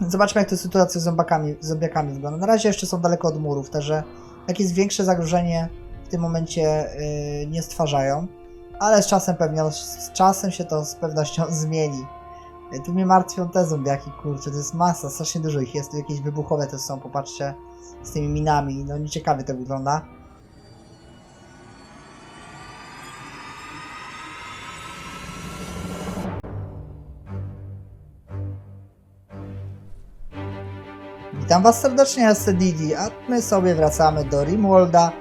Zobaczmy, jak to sytuacja z zombiakami, zombiakami wygląda. Na razie jeszcze są daleko od murów, także jakieś większe zagrożenie w tym momencie yy, nie stwarzają. Ale z czasem pewnie, z czasem się to z pewnością zmieni. Yy, Tu mnie martwią te zombiaki, kurczę, to jest masa, strasznie dużo ich jest, tu jakieś wybuchowe też są, popatrzcie, z tymi minami, no nieciekawie to wygląda. Witam Was serdecznie, ja jestem Didi, a my sobie wracamy do Rimworlda.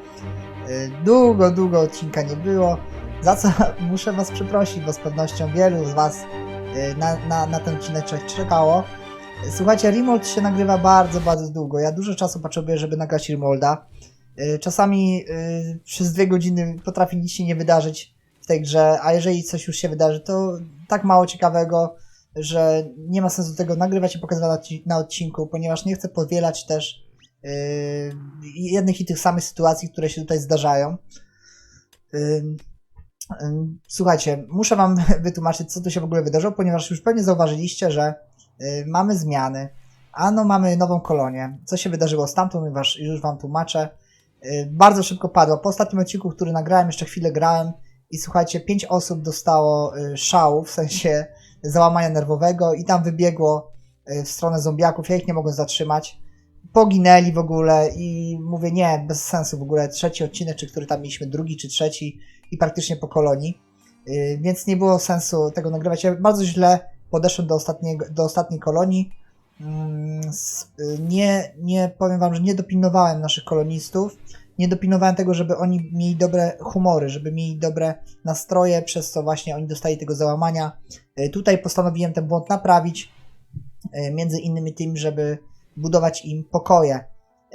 Y, Długo, długo odcinka nie było, za co muszę Was przeprosić, bo z pewnością wielu z Was y, na, na, na ten odcinek czekało. Słuchajcie, Rimworld się nagrywa bardzo, bardzo długo. Ja dużo czasu potrzebuję, żeby nagrać Rimworlda. Y, Czasami przez dwie godziny potrafi nic się nie wydarzyć w tej grze, a jeżeli coś już się wydarzy, to tak mało ciekawego, że nie ma sensu tego nagrywać i pokazywać na odci- na odcinku, ponieważ nie chcę powielać też yy, jednych i tych samych sytuacji, które się tutaj zdarzają. Yy, yy, Słuchajcie, muszę Wam wytłumaczyć, co tu się w ogóle wydarzyło, ponieważ już pewnie zauważyliście, że yy, mamy zmiany. Ano, mamy nową kolonię. Co się wydarzyło z tamtą, już, już Wam tłumaczę. Yy, Bardzo szybko padło. Po ostatnim odcinku, który nagrałem, jeszcze chwilę grałem i słuchajcie, pięć osób dostało yy, szału, w sensie załamania nerwowego i tam wybiegło y, w stronę zombiaków. Ja ich nie mogłem zatrzymać. Poginęli w ogóle i mówię, nie, bez sensu w ogóle. Trzeci odcinek, czy który tam mieliśmy, drugi czy trzeci i praktycznie po kolonii. Y, Więc nie było sensu tego nagrywać. Ja bardzo źle podeszłem do, ostatniego, do ostatniej kolonii. Mm, y, Nie, nie powiem wam, że nie dopilnowałem naszych kolonistów. Nie dopilnowałem tego, żeby oni mieli dobre humory, żeby mieli dobre nastroje, przez co właśnie oni dostali tego załamania. Y, Tutaj postanowiłem ten błąd naprawić, y, między innymi tym, żeby budować im pokoje.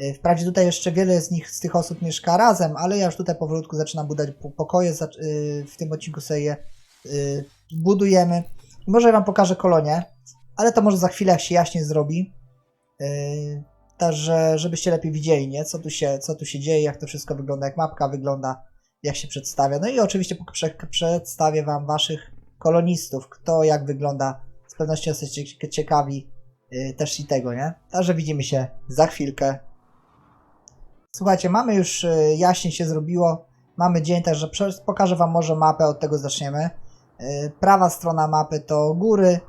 Y, Wprawdzie tutaj jeszcze wiele z nich, z tych osób mieszka razem, ale ja już tutaj powolutku zaczynam budować po- pokoje, w tym odcinku sobie je budujemy. Może wam pokażę kolonię, ale to może za chwilę się jaśnie zrobi. Także, żebyście lepiej widzieli, nie? Co tu, się, co tu się dzieje, jak to wszystko wygląda, jak mapka wygląda, jak się przedstawia. No i oczywiście przedstawię wam waszych kolonistów, kto jak wygląda. Z pewnością jesteście cie- ciekawi y, też i tego, nie? Także widzimy się za chwilkę. Słuchajcie, mamy już y, jaśnie się zrobiło. Mamy dzień, także pokażę wam może mapę, od tego zaczniemy. Y, prawa strona mapy to góry.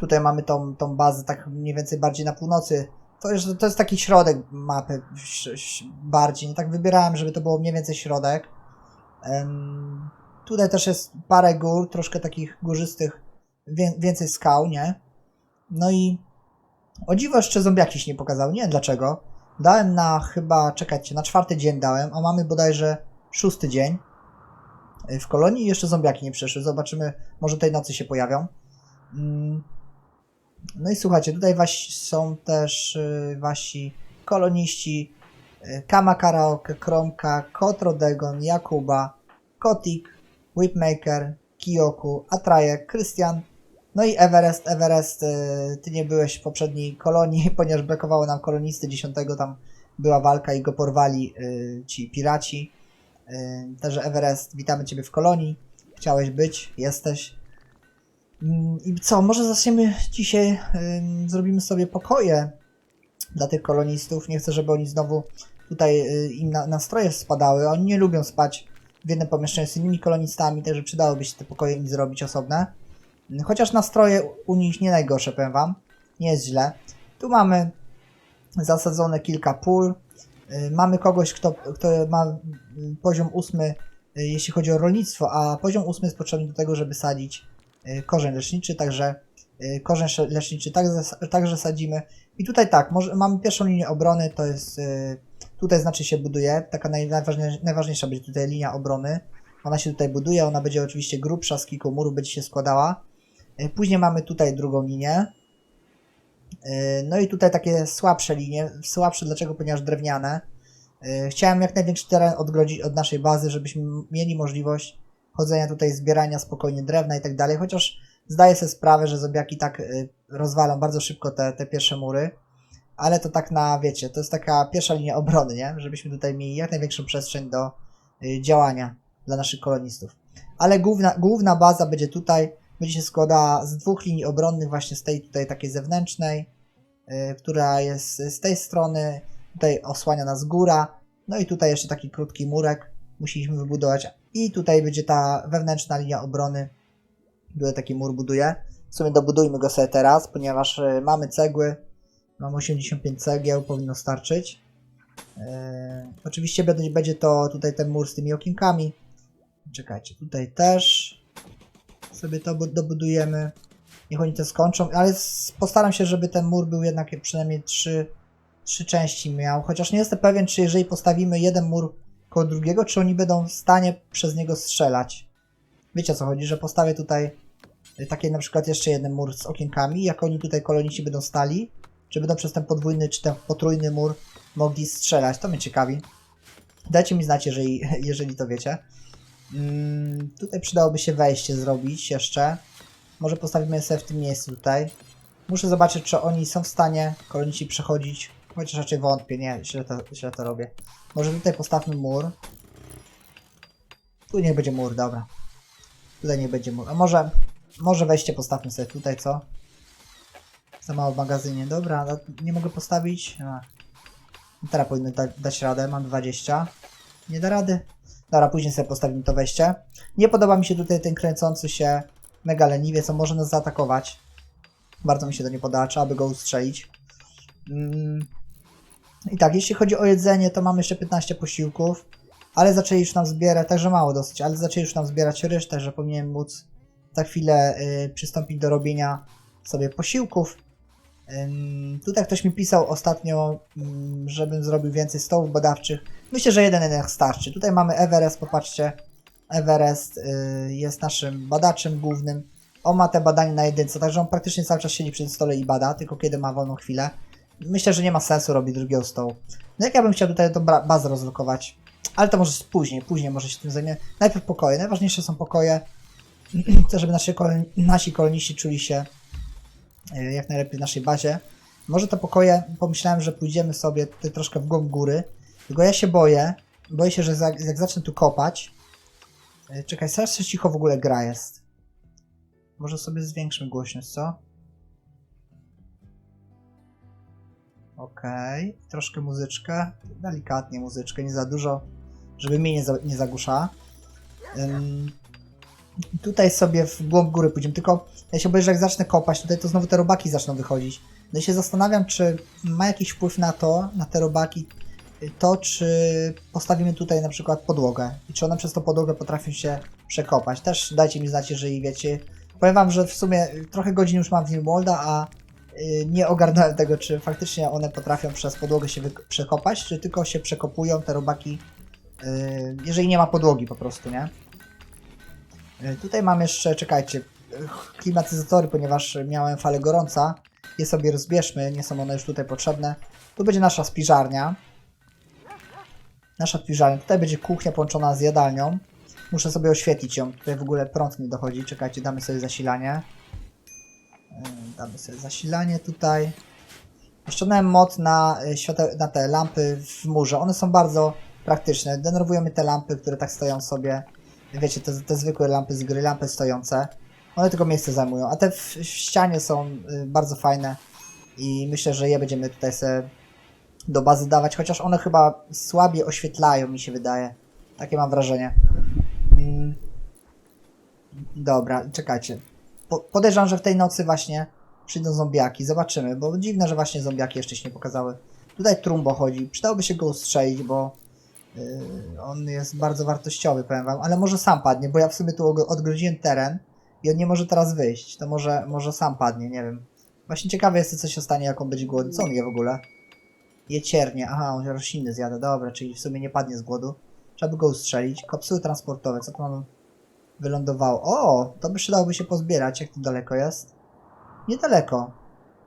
Tutaj mamy tą, tą bazę tak mniej więcej bardziej na północy. To jest, to jest taki środek mapy bardziej. Nie tak wybierałem, żeby to było mniej więcej środek. Tutaj też jest parę gór, troszkę takich górzystych, wię, więcej skał, nie? No i o dziwo jeszcze zombiaki się nie pokazały, nie wiem dlaczego. Dałem na chyba, czekajcie, na czwarty dzień dałem, a mamy bodajże szósty dzień y, w kolonii jeszcze zombiaki nie przeszły. Zobaczymy, może tej nocy się pojawią. Mm. No i słuchajcie, tutaj wasi są też y, wasi koloniści y, Kama Karaoke, Kromka, Kotrodegon, Jakuba, Kotik, Whipmaker, Kiyoku, Atrajek, Krystian, no i Everest. Everest, y, ty nie byłeś w poprzedniej kolonii, ponieważ brakowało nam kolonisty, dziesiątego tam była walka i go porwali y, ci piraci. Y, Także Everest, witamy ciebie w kolonii. Chciałeś być, jesteś. Mm, I co, może zaczniemy dzisiaj, zrobimy sobie pokoje dla tych kolonistów. Nie chcę, żeby oni znowu tutaj im na, nastroje spadały. Oni nie lubią spać w jednym pomieszczeniu z innymi kolonistami, także przydałoby się te pokoje im zrobić osobne. Chociaż nastroje u nich nie najgorsze, powiem wam. Nie jest źle. Tu mamy zasadzone kilka pól. Y, Mamy kogoś, kto, kto ma y, poziom ósmy, y, jeśli chodzi o rolnictwo, a poziom ósmy jest potrzebny do tego, żeby sadzić korzeń leczniczy, także korzeń sze- leczniczy także, także sadzimy. I tutaj tak, może, mamy pierwszą linię obrony, to jest, y, tutaj znaczy się buduje, taka naj, najważniejsza, najważniejsza będzie tutaj linia obrony. Ona się tutaj buduje, ona będzie oczywiście grubsza, z kilku murów będzie się składała. Y, Później mamy tutaj drugą linię. Y, No i tutaj takie słabsze linie. Słabsze dlaczego? Ponieważ drewniane. Y, Chciałem jak największy teren odgrodzić od naszej bazy, żebyśmy mieli możliwość chodzenia tutaj, zbierania spokojnie drewna i tak dalej, chociaż zdaję sobie sprawę, że zombiaki tak y, rozwalą bardzo szybko te, te pierwsze mury, ale to tak na, wiecie, to jest taka pierwsza linia obrony, nie? Żebyśmy tutaj mieli jak największą przestrzeń do y, działania dla naszych kolonistów. Ale główna, główna baza będzie tutaj, Będzie się składała z dwóch linii obronnych, właśnie z tej tutaj takiej zewnętrznej, y, która jest z tej strony, tutaj osłania nas góra, no i tutaj jeszcze taki krótki murek musieliśmy wybudować i tutaj będzie ta wewnętrzna linia obrony, tutaj taki mur buduje. W sumie dobudujmy go sobie teraz, ponieważ y, mamy cegły, mam 85 cegieł, powinno starczyć. Yy, oczywiście będzie, to tutaj ten mur z tymi okienkami. Czekajcie, tutaj też sobie to bu- dobudujemy. Niech oni to skończą, ale postaram się, żeby ten mur był jednak przynajmniej trzy, trzy części miał. Chociaż nie jestem pewien, czy jeżeli postawimy jeden mur koło drugiego, czy oni będą w stanie przez niego strzelać. Wiecie o co chodzi, że postawię tutaj y, taki na przykład jeszcze jeden mur z okienkami, jak oni tutaj koloniści będą stali, czy będą przez ten podwójny czy ten potrójny mur mogli strzelać. To mnie ciekawi. Dajcie mi znać, jeżeli, jeżeli to wiecie. Mm, tutaj przydałoby się wejście zrobić jeszcze. Może postawimy sobie w tym miejscu tutaj. Muszę zobaczyć, czy oni są w stanie koloniści przechodzić. Chociaż raczej wątpię, nie, źle to, źle to robię. Może tutaj postawmy mur. Tu niech będzie mur, dobra. Tutaj niech będzie mur. A może, może wejście postawmy sobie tutaj, co? Za mało w magazynie. Dobra, ale nie mogę postawić. A. Teraz powinno da, dać radę, mam 20. Nie da rady. Dobra, później sobie postawimy to wejście. Nie podoba mi się tutaj ten kręcący się mega leniwiec, on może nas zaatakować. Bardzo mi się to nie podoba, trzeba by go ustrzelić. Mm. I tak, jeśli chodzi o jedzenie, to mamy jeszcze 15 posiłków, ale zaczęli już nam zbierać, także mało dosyć, ale zaczęli już nam zbierać ryż, także powinienem móc za chwilę y, przystąpić do robienia sobie posiłków. Tutaj ktoś mi pisał ostatnio, ym, żebym zrobił więcej stołów badawczych. Myślę, że jeden jednak starczy. Tutaj mamy Everest, popatrzcie. Everest y, jest naszym badaczem głównym. On ma te badania na jedynce, także on praktycznie cały czas siedzi przy stole i bada, tylko kiedy ma wolną chwilę. Myślę, że nie ma sensu robić drugiego stołu. No jak ja bym chciał tutaj tą bazę rozlokować? Ale to może później, później może się tym zajmie. Najpierw pokoje, najważniejsze są pokoje. Chcę, żeby nasi, kolon- nasi koloniści czuli się y, jak najlepiej w naszej bazie. Może te pokoje, pomyślałem, że pójdziemy sobie tutaj troszkę w głąb góry. Tylko ja się boję, boję się, że za, jak zacznę tu kopać. y, Czekaj, strasznie cicho w ogóle gra jest. Może sobie zwiększmy głośność, co? Okej, troszkę muzyczkę, delikatnie muzyczkę, nie za dużo, żeby mnie nie, za, nie zagłuszała. Ym, tutaj sobie w głąb góry pójdziemy, tylko ja się boję, że jak zacznę kopać tutaj, to znowu te robaki zaczną wychodzić. No i się zastanawiam, czy ma jakiś wpływ na to, na te robaki, to czy postawimy tutaj na przykład podłogę i czy one przez tą podłogę potrafią się przekopać. Też dajcie mi znać, jeżeli wiecie. Powiem wam, że w sumie trochę godzin już mam w Newmolda, a y, nie ogarnąłem tego, czy faktycznie one potrafią przez podłogę się przekopać, czy tylko się przekopują te robaki, y, jeżeli nie ma podłogi po prostu, nie? Y, Tutaj mam jeszcze, czekajcie, y, klimatyzatory, ponieważ miałem falę gorąca. Je sobie rozbierzmy, nie są one już tutaj potrzebne. Tu będzie nasza spiżarnia. Nasza spiżarnia. Tutaj będzie kuchnia połączona z jadalnią. Muszę sobie oświetlić ją. Tutaj w ogóle prąd mi dochodzi. Czekajcie, damy sobie zasilanie. Yy, Damy sobie zasilanie tutaj. Ściągnąłem mod na, na te lampy w murze. One są bardzo praktyczne. Denerwują mnie te lampy, które tak stoją sobie. Wiecie, te, te zwykłe lampy z gry, lampy stojące. One tylko miejsce zajmują, a te w, w ścianie są y, bardzo fajne i myślę, że je będziemy tutaj sobie do bazy dawać, chociaż one chyba słabiej oświetlają, mi się wydaje. Takie mam wrażenie. Mm. Dobra, czekajcie. Po, podejrzewam, że w tej nocy właśnie przyjdą zombiaki. Zobaczymy, bo dziwne, że właśnie zombiaki jeszcze się nie pokazały. Tutaj Trumbo chodzi. Przydałoby się go ustrzelić, bo on jest bardzo wartościowy, powiem wam. Ale może sam padnie, bo ja w sumie tu odgrodziłem teren i on nie może teraz wyjść. To może, może sam padnie, nie wiem. Właśnie ciekawe jest, co się stanie, jak on będzie głodny. Co on je w ogóle? Je ciernie. Aha, on rośliny zjada. Dobra, czyli w sumie nie padnie z głodu. Trzeba by go ustrzelić. Kapsuły transportowe, co tu mam wylądowało? O, to by przydałoby się pozbierać. Jak tu daleko jest? Niedaleko.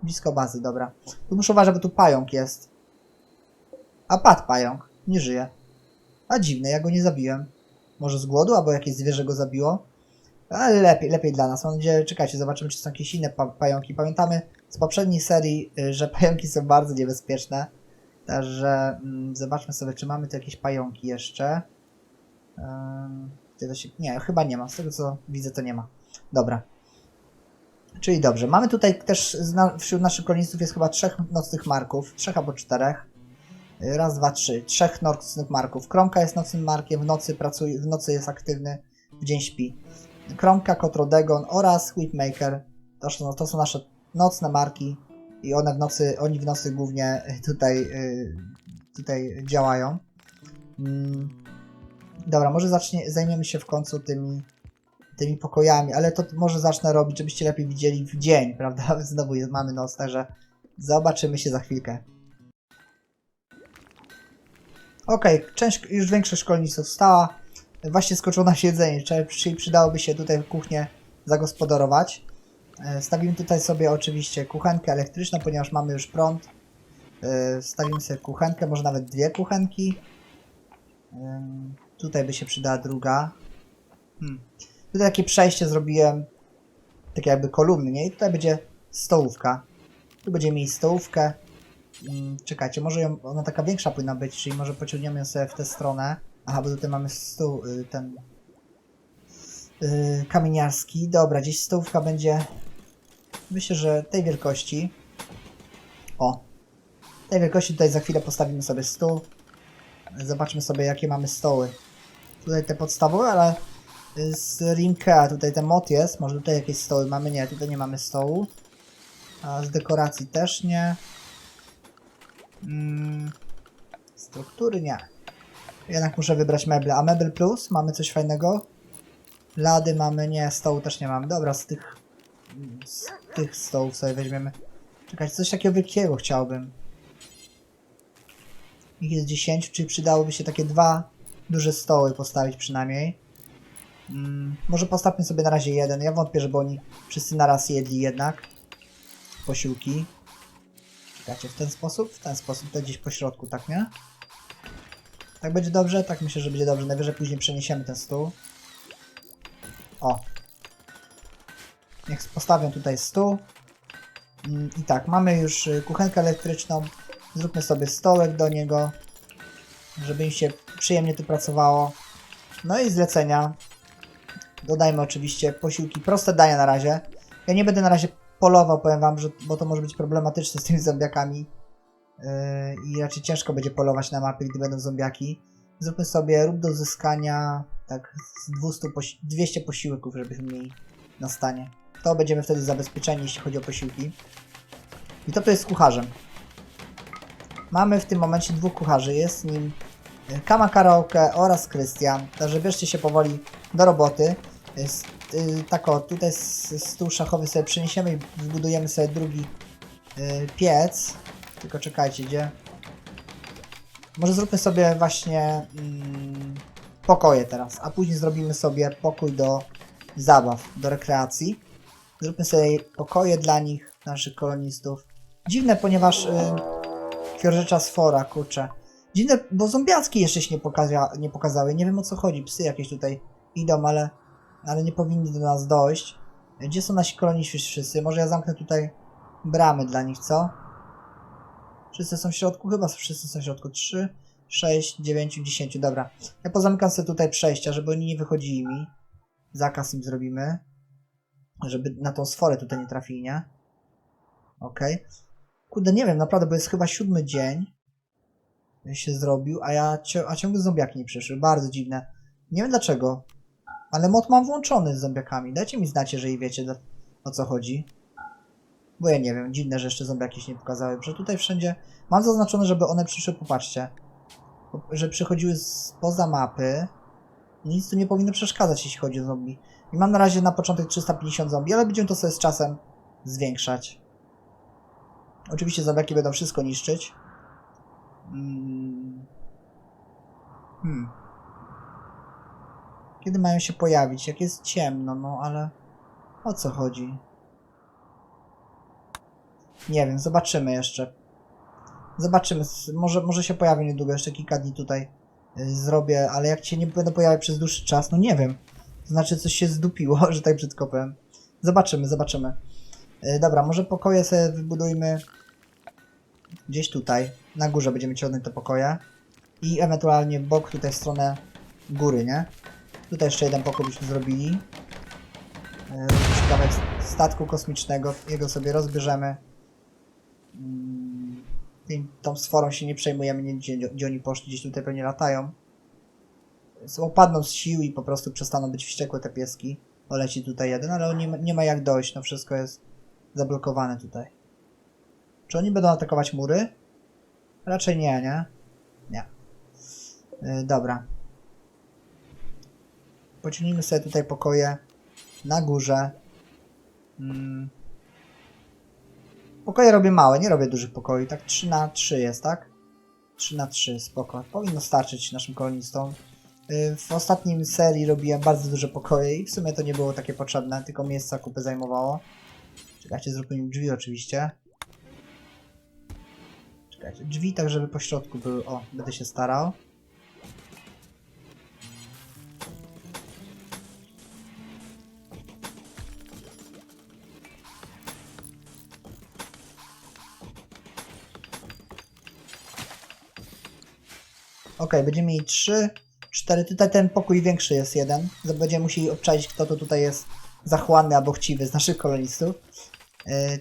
Blisko bazy, dobra. Tu muszę uważać, bo tu pająk jest. A padł pająk. Nie żyje. A dziwne, ja go nie zabiłem. Może z głodu, albo jakieś zwierzę go zabiło? Ale lepiej, lepiej dla nas. Mam nadzieję, czekajcie, zobaczymy, czy są jakieś inne pa pająki. Pamiętamy z poprzedniej serii, y, że pająki są bardzo niebezpieczne. Także mm, zobaczmy sobie, czy mamy tu jakieś pająki jeszcze. Um, się... Nie, chyba nie ma. Z tego co widzę, to nie ma. Dobra. Czyli dobrze. Mamy tutaj też wśród naszych kolonistów jest chyba trzech nocnych marków. Trzech albo czterech. Y, Raz, dwa, trzy. Trzech nocnych marków. Kromka jest nocnym markiem, w nocy pracuje, w nocy jest aktywny, w dzień śpi. Kromka, Kotrodegon oraz Whipmaker. To są, to są nasze nocne marki i one w nocy, oni w nocy głównie tutaj, y, tutaj działają. Mm. Dobra, może zacznie, zajmiemy się w końcu tymi, tymi pokojami, ale to może zacznę robić, żebyście lepiej widzieli w dzień, prawda? Znowu jest, mamy noc, także zobaczymy się za chwilkę. Okej, część, już większość szkolnictw wstała. Właśnie skoczyło na siedzenie, czyli- czyli przydałoby się tutaj kuchnię zagospodarować. E, Stawimy tutaj sobie oczywiście kuchenkę elektryczną, ponieważ mamy już prąd. E, Stawimy sobie kuchenkę, może nawet dwie kuchenki. Ym, Tutaj by się przydała druga. Hmm. Tutaj takie przejście zrobiłem, takie jakby kolumny, nie? I tutaj będzie stołówka. Tu będziemy mieli stołówkę. Czekajcie, może ją, ona taka większa powinna być, czyli może pociągniemy ją sobie w tę stronę. Aha, bo tutaj mamy stół, y, ten y, kamieniarski. Dobra, gdzieś stołówka będzie, myślę, że tej wielkości. O, tej wielkości tutaj za chwilę postawimy sobie stół. Zobaczmy sobie, jakie mamy stoły. Tutaj te podstawowe, ale y, z Rinkea tutaj ten mod jest. Może tutaj jakieś stoły mamy? Nie, tutaj nie mamy stołu. A z dekoracji też nie. Mm, struktury nie. Jednak muszę wybrać meble. A Mebel Plus? Mamy coś fajnego? Lady mamy, nie, stołu też nie mamy. Dobra, z tych, z tych stołów sobie weźmiemy. Czekajcie, coś takiego wielkiego chciałbym. Ich jest 10, czyli przydałoby się takie dwa duże stoły postawić przynajmniej. Mm, może postawmy sobie na razie jeden. Ja wątpię, żeby oni wszyscy naraz jedli jednak posiłki. Czekajcie, w ten sposób? W ten sposób, to gdzieś po środku, tak nie? Tak będzie dobrze? Tak myślę, że będzie dobrze. Najwyżej później przeniesiemy ten stół. O. Niech postawię tutaj stół. Mm, I tak, mamy już y, kuchenkę elektryczną. Zróbmy sobie stołek do niego, żeby im się przyjemnie tu pracowało. No i zlecenia. Dodajmy oczywiście posiłki, proste dania na razie. Ja nie będę na razie polował, powiem wam, że, bo to może być problematyczne z tymi zombiakami. Yy, I raczej ciężko będzie polować na mapie, gdy będą zombiaki. Zróbmy sobie rób do uzyskania tak z 200 posi 200 posiłków, żebyśmy mieli na stanie. To będziemy wtedy zabezpieczeni, jeśli chodzi o posiłki. I to to jest kucharzem. Mamy w tym momencie dwóch kucharzy. Jest nim y, Kama Karaoke oraz Krystian. Także bierzcie się powoli do roboty. Y, tak o, tutaj stół szachowy sobie przeniesiemy i wybudujemy sobie drugi y, piec. Tylko czekajcie, gdzie? Może zróbmy sobie właśnie mm, pokoje teraz, a później zrobimy sobie pokój do zabaw, do rekreacji. Zróbmy sobie pokoje dla nich, naszych kolonistów. Dziwne, ponieważ y, Książęcza sfora, kurczę. Dziwne, bo zombiacki jeszcze się nie, pokaza nie pokazały. Nie wiem o co chodzi. Psy jakieś tutaj idą, ale, ale nie powinni do nas dojść. Gdzie są nasi koloniści wszyscy? Może ja zamknę tutaj bramy dla nich, co? Wszyscy są w środku? Chyba wszyscy są w środku. 3, 6, 9, 10. Dobra. Ja pozamykam sobie tutaj przejścia, żeby oni nie wychodzili mi. Zakaz im zrobimy. Żeby na tą sforę tutaj nie trafili, nie? Okej. Kurde, nie wiem, naprawdę, bo jest chyba siódmy dzień się zrobił, a ja a ciągle zombiaki nie przyszły. Bardzo dziwne. Nie wiem dlaczego, ale mod mam włączony z zombiakami. Dajcie mi znać, jeżeli wiecie o co chodzi. Bo ja nie wiem, dziwne, że jeszcze zombiaki się nie pokazały. Że tutaj wszędzie mam zaznaczone, żeby one przyszły, popatrzcie. Po- Że przychodziły spoza mapy. Nic tu nie powinno przeszkadzać, jeśli chodzi o zombie. I mam na razie na początek 350 zombie, ale będziemy to sobie z czasem zwiększać. Oczywiście zombiaki będą wszystko niszczyć. Mm. Hmm. Kiedy mają się pojawić? Jak jest ciemno, no ale o co chodzi? Nie wiem, zobaczymy jeszcze. Zobaczymy, może, może się pojawi niedługo, jeszcze kilka dni tutaj y, zrobię, ale jak się nie będę pojawiać przez dłuższy czas, no nie wiem. To znaczy coś się zdupiło, że tak brzydko powiem. Zobaczymy, zobaczymy. Y, Dobra, może pokoje sobie wybudujmy gdzieś tutaj. Na górze będziemy ciągnąć te pokoje. I ewentualnie bok tutaj w stronę góry, nie? Tutaj jeszcze jeden pokój byśmy zrobili. E, Kawałek statku kosmicznego, jego sobie rozbierzemy. Mm, tą sforą się nie przejmujemy, nie gdzie, gdzie oni poszli, gdzieś tutaj pewnie latają. S- Opadną z sił i po prostu przestaną być wściekłe te pieski. O, leci tutaj jeden, ale nie, ma- nie ma jak dojść, no wszystko jest zablokowane tutaj. Czy oni będą atakować mury? Raczej nie, nie? Nie. Yy, dobra. Pociągnijmy sobie tutaj pokoje na górze. Mm. Pokoje robię małe, nie robię dużych pokoi. Tak 3 na 3 jest, tak? 3 na 3, spoko. Powinno starczyć naszym kolonistom. Yy, W ostatnim serii robiłem bardzo duże pokoje i w sumie to nie było takie potrzebne, tylko miejsca kupy zajmowało. Czekajcie, zróbmy im drzwi oczywiście. Czekajcie, drzwi tak, żeby po środku były. O, będę się starał. Ok, będziemy mieli 3, 4. Tutaj ten pokój większy jest jeden. Będziemy musieli obczaić, kto to tutaj jest zachłanny albo chciwy z naszych kolonistów.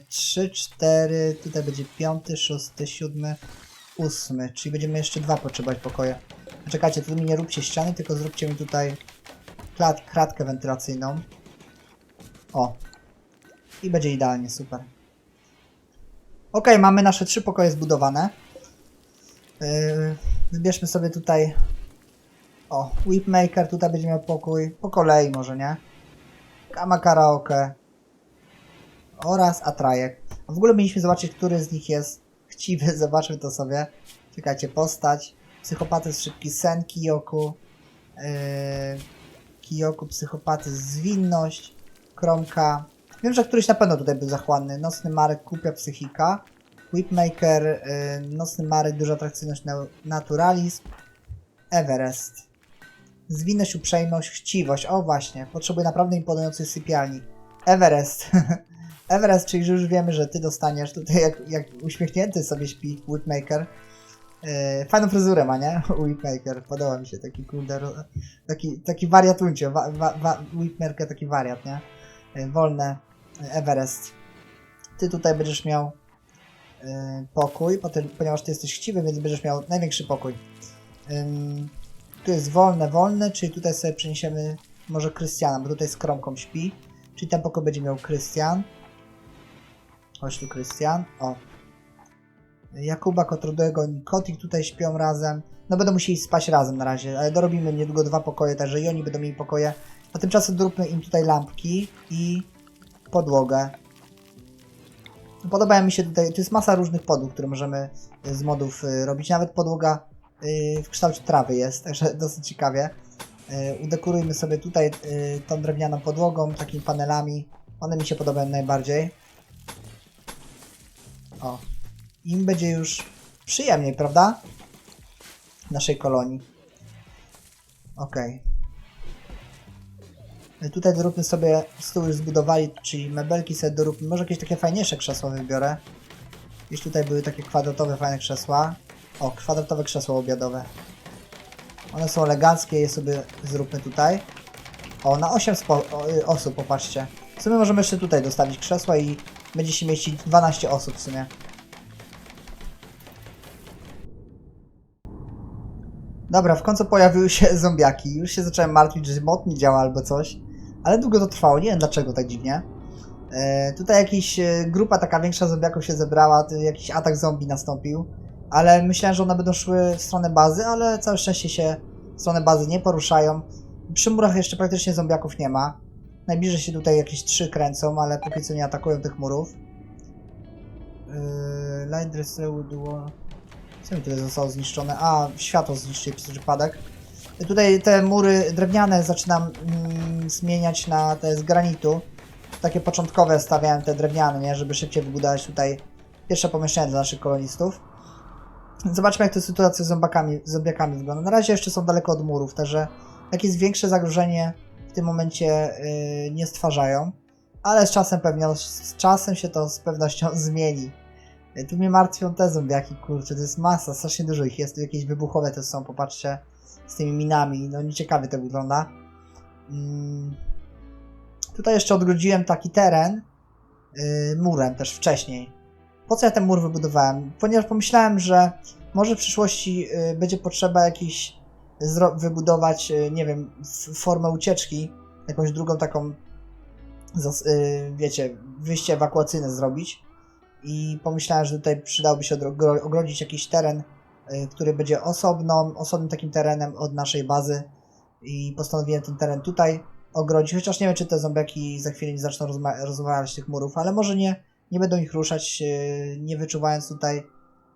3, 4, tutaj będzie 5, 6, 7, 8. Czyli będziemy jeszcze dwa potrzebować pokoje. Czekajcie, tu mi nie róbcie ściany, tylko zróbcie mi tutaj klat, kratkę wentylacyjną. O. I będzie idealnie, super. Ok, mamy nasze trzy pokoje zbudowane. Yy, wybierzmy sobie tutaj. O, Whipmaker, tutaj będzie miał pokój. Po kolei może, nie? Kama karaoke. Oraz Atrajek. A w ogóle mieliśmy zobaczyć, który z nich jest chciwy. Zobaczmy to sobie. Czekajcie, postać. Psychopaty z szybki sen, Kiyoku. Yy, Kiyoku, psychopaty zwinność. Kromka. Wiem, że któryś na pewno tutaj był zachłanny. Nocny Marek, kupia psychika. Whipmaker, yy, Nocny Marek, duża atrakcyjność, na- naturalizm. Everest. Zwinność, uprzejmość, chciwość. O właśnie, potrzebuję naprawdę imponującej sypialni. Everest. Everest, czyli już wiemy, że ty dostaniesz tutaj jak, jak uśmiechnięty sobie śpi Whipmaker. Yy, fajną fryzurę ma, nie? Whipmaker. Podoba mi się taki kurde, taki, taki wariatuncie. Wa, wa, wa, Whipmaker taki wariat, nie? Yy, wolne. Yy, Everest. Ty tutaj będziesz miał pokój, potem, ponieważ ty jesteś chciwy, więc będziesz miał największy pokój. Tu jest wolne, wolne, czyli tutaj sobie przeniesiemy może Krystiana, bo tutaj z Kromką śpi. Czyli ten pokój będzie miał Krystian. Chodź tu Krystian. O. Jakuba, Kotrudego i Kotik tutaj śpią razem. No będą musieli spać razem na razie, ale dorobimy niedługo dwa pokoje, także i oni będą mieli pokoje. A tymczasem zróbmy im tutaj lampki i podłogę. Podobają mi się tutaj, to jest masa różnych podłóg, które możemy y, z modów y, robić. Nawet podłoga y, w kształcie trawy jest, także dosyć ciekawie. Udekorujmy sobie tutaj tą drewnianą podłogą, takimi panelami. One mi się podobają najbardziej. O. Im będzie już przyjemniej, prawda? Naszej kolonii. Okej. Y, Tutaj doróbmy sobie, stół już zbudowali, czyli mebelki sobie doróbmy. Może jakieś takie fajniejsze krzesła wybiorę. Gdzieś tutaj były takie kwadratowe, fajne krzesła. O, kwadratowe krzesło obiadowe. One są eleganckie, je sobie zróbmy tutaj. O, na 8 spo- o, y, osób, popatrzcie. W sumie możemy jeszcze tutaj dostawić krzesła i będzie się mieścić 12 osób w sumie. Dobra, w końcu pojawiły się zombiaki. Już się zacząłem martwić, że mod nie działa albo coś. Ale długo to trwało, nie wiem dlaczego tak dziwnie. E, tutaj jakiś e, grupa taka większa zombiaków się zebrała, jakiś atak zombie nastąpił. Ale myślałem, że one będą szły w stronę bazy, ale całe szczęście się w stronę bazy nie poruszają. Przy murach jeszcze praktycznie zombiaków nie ma. Najbliżej się tutaj jakieś trzy kręcą, ale póki co nie atakują tych murów. Yy, light Wall. Co mi tutaj zostało zniszczone? A, światło zniszczyli przez przypadek. Tutaj te mury drewniane zaczynam mm, zmieniać na te z granitu. Takie początkowe stawiałem te drewniane, nie? Żeby szybciej wybudować tutaj pierwsze pomieszczenie dla naszych kolonistów. Zobaczmy jak to sytuacja z zombiakami, z zombiakami wygląda. Na razie jeszcze są daleko od murów, także jakieś większe zagrożenie w tym momencie yy, nie stwarzają. Ale z czasem pewnie, z czasem się to z pewnością zmieni. Yy, Tu mnie martwią te zombiaki, kurczę, to jest masa, strasznie dużo ich jest, tu jakieś wybuchowe też są, popatrzcie, z tymi minami, no nieciekawie to wygląda. Mm. Tutaj jeszcze odgrodziłem taki teren yy, murem też wcześniej. Po co ja ten mur wybudowałem? Ponieważ pomyślałem, że może w przyszłości yy, będzie potrzeba jakiś wybudować, yy, nie wiem, formę ucieczki, jakąś drugą taką, yy, wiecie, wyjście ewakuacyjne zrobić. I pomyślałem, że tutaj przydałoby się ogrodzić jakiś teren, który będzie osobną, osobnym takim terenem od naszej bazy. I postanowiłem ten teren tutaj ogrodzić, chociaż nie wiem, czy te zombiaki za chwilę nie zaczną rozwalać tych murów, ale może nie, nie będą ich ruszać, yy, nie wyczuwając tutaj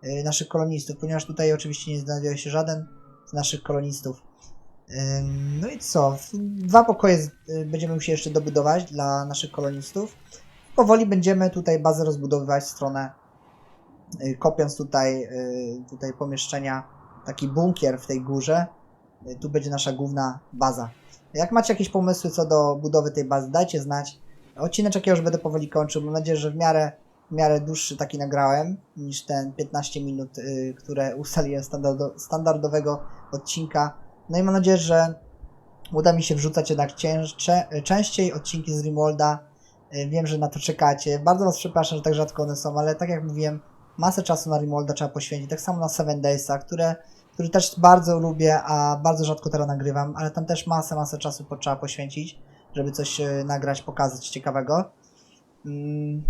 yy, naszych kolonistów, ponieważ tutaj oczywiście nie znajduje się żaden z naszych kolonistów. No i co? Dwa pokoje będziemy musieli jeszcze dobudować dla naszych kolonistów. Powoli będziemy tutaj bazę rozbudowywać w stronę, kopiąc tutaj, y, tutaj pomieszczenia, taki bunkier w tej górze. Y, Tu będzie nasza główna baza. Jak macie jakieś pomysły co do budowy tej bazy, dajcie znać. Odcineczek ja już będę powoli kończył. Mam nadzieję, że w miarę, w miarę dłuższy taki nagrałem niż ten 15 minut, y, które ustaliłem standardo, standardowego odcinka. No i mam nadzieję, że uda mi się wrzucać jednak cięższe, częściej odcinki z Rimolda. Y, Wiem, że na to czekacie. Bardzo Was przepraszam, że tak rzadko one są, ale tak jak mówiłem, masę czasu na Rimolda trzeba poświęcić. Tak samo na Seven Daysa, które, który też bardzo lubię, a bardzo rzadko teraz nagrywam, ale tam też masę, masę czasu trzeba poświęcić, żeby coś y, nagrać, pokazać ciekawego. Mm,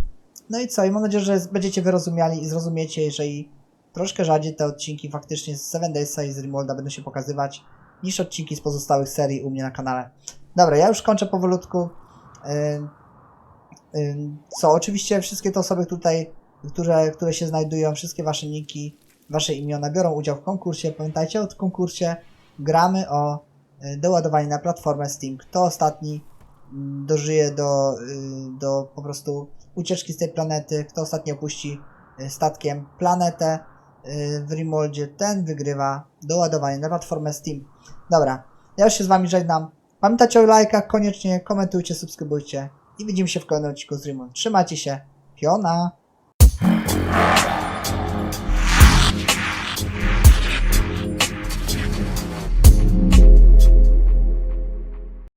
No i co? I mam nadzieję, że będziecie wyrozumiali i zrozumiecie, jeżeli troszkę rzadziej te odcinki faktycznie z Seven Daysa i z Rimolda będą się pokazywać, niż odcinki z pozostałych serii u mnie na kanale. Dobra, ja już kończę powolutku. Ym, ym, Co, oczywiście wszystkie te osoby tutaj, które, które się znajdują, wszystkie wasze niki, wasze imiona biorą udział w konkursie. Pamiętajcie o konkursie. Gramy o y, doładowanie na platformę Steam. Kto ostatni mm, dożyje do, y, do po prostu ucieczki z tej planety, kto ostatni opuści y, statkiem planetę y, w Rimoldzie, ten wygrywa doładowanie na platformę Steam. Dobra, ja już się z wami żegnam. Pamiętajcie o lajkach, koniecznie komentujcie, subskrybujcie i widzimy się w kolejnym odcinku z Rimon. Trzymajcie się, piona!